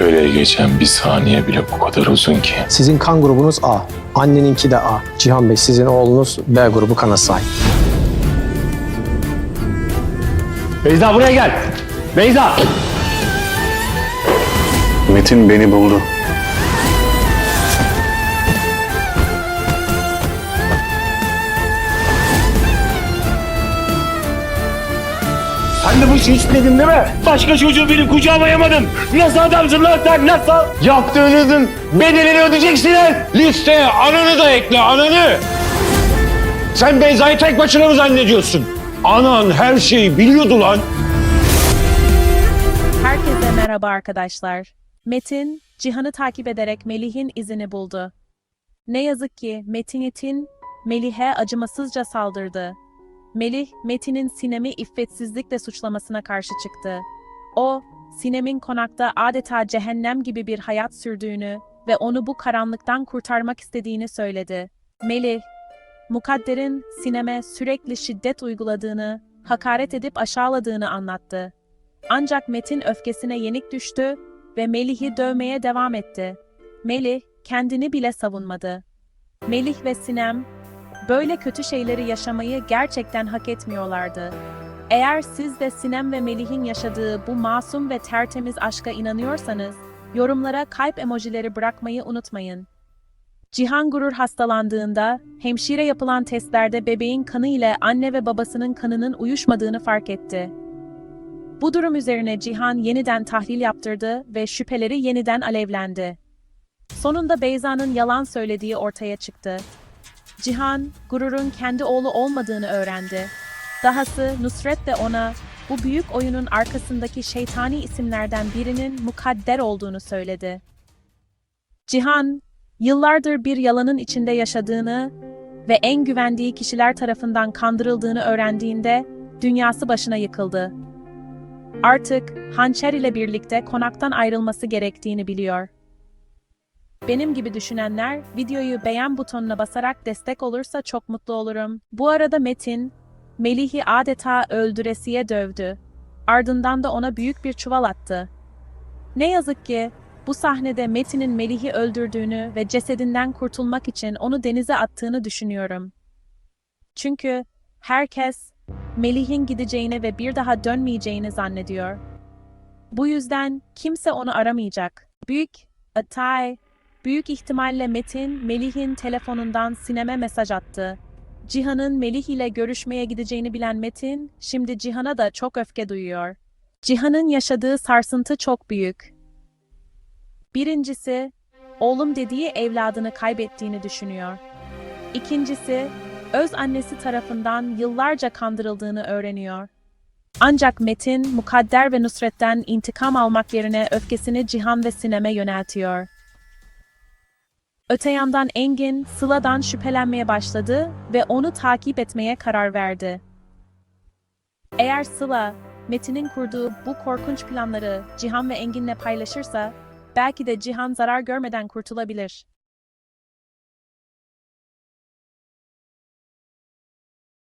Şüpheyle geçen bir saniye bile bu kadar uzun ki. Sizin kan grubunuz A. Anneninki de A. Cihan Bey sizin oğlunuz B grubu kana sahip. Beyza buraya gel. Beyza. Metin beni buldu. Sen de bu işi içmedin değil mi? Başka çocuğu benim kucağıma yamadın. Nasıl adamsın lan sen nasıl? Yaptığınızın bedelini ödeyeceksiniz. Listeye ananı da ekle ananı. Sen Beyza'yı tek başına mı zannediyorsun? Anan her şeyi biliyordu lan. Herkese merhaba arkadaşlar. Metin, Cihan'ı takip ederek Melih'in izini buldu. Ne yazık ki Metin Etin, Melih'e acımasızca saldırdı. Melih, Metin'in Sinem'i iffetsizlikle suçlamasına karşı çıktı. O, Sinem'in konakta adeta cehennem gibi bir hayat sürdüğünü ve onu bu karanlıktan kurtarmak istediğini söyledi. Melih, Mukadder'in Sinem'e sürekli şiddet uyguladığını, hakaret edip aşağıladığını anlattı. Ancak Metin öfkesine yenik düştü ve Melih'i dövmeye devam etti. Melih kendini bile savunmadı. Melih ve Sinem böyle kötü şeyleri yaşamayı gerçekten hak etmiyorlardı. Eğer siz de Sinem ve Melih'in yaşadığı bu masum ve tertemiz aşka inanıyorsanız, yorumlara kalp emojileri bırakmayı unutmayın. Cihan Gurur hastalandığında, hemşire yapılan testlerde bebeğin kanı ile anne ve babasının kanının uyuşmadığını fark etti. Bu durum üzerine Cihan yeniden tahlil yaptırdı ve şüpheleri yeniden alevlendi. Sonunda Beyza'nın yalan söylediği ortaya çıktı. Cihan, Gurur'un kendi oğlu olmadığını öğrendi. Dahası Nusret de ona bu büyük oyunun arkasındaki şeytani isimlerden birinin mukadder olduğunu söyledi. Cihan, yıllardır bir yalanın içinde yaşadığını ve en güvendiği kişiler tarafından kandırıldığını öğrendiğinde dünyası başına yıkıldı. Artık hançer ile birlikte konaktan ayrılması gerektiğini biliyor. Benim gibi düşünenler videoyu beğen butonuna basarak destek olursa çok mutlu olurum. Bu arada Metin, Melih'i adeta öldüresiye dövdü. Ardından da ona büyük bir çuval attı. Ne yazık ki bu sahnede Metin'in Melih'i öldürdüğünü ve cesedinden kurtulmak için onu denize attığını düşünüyorum. Çünkü herkes Melih'in gideceğini ve bir daha dönmeyeceğini zannediyor. Bu yüzden kimse onu aramayacak. Büyük Atay, büyük ihtimalle Metin, Melih'in telefonundan Sinem'e mesaj attı. Cihan'ın Melih ile görüşmeye gideceğini bilen Metin, şimdi Cihan'a da çok öfke duyuyor. Cihan'ın yaşadığı sarsıntı çok büyük. Birincisi, oğlum dediği evladını kaybettiğini düşünüyor. İkincisi, öz annesi tarafından yıllarca kandırıldığını öğreniyor. Ancak Metin, Mukadder ve Nusret'ten intikam almak yerine öfkesini Cihan ve Sinem'e yöneltiyor. Öte yandan Engin, Sıla'dan şüphelenmeye başladı ve onu takip etmeye karar verdi. Eğer Sıla, Metin'in kurduğu bu korkunç planları Cihan ve Engin'le paylaşırsa, belki de Cihan zarar görmeden kurtulabilir.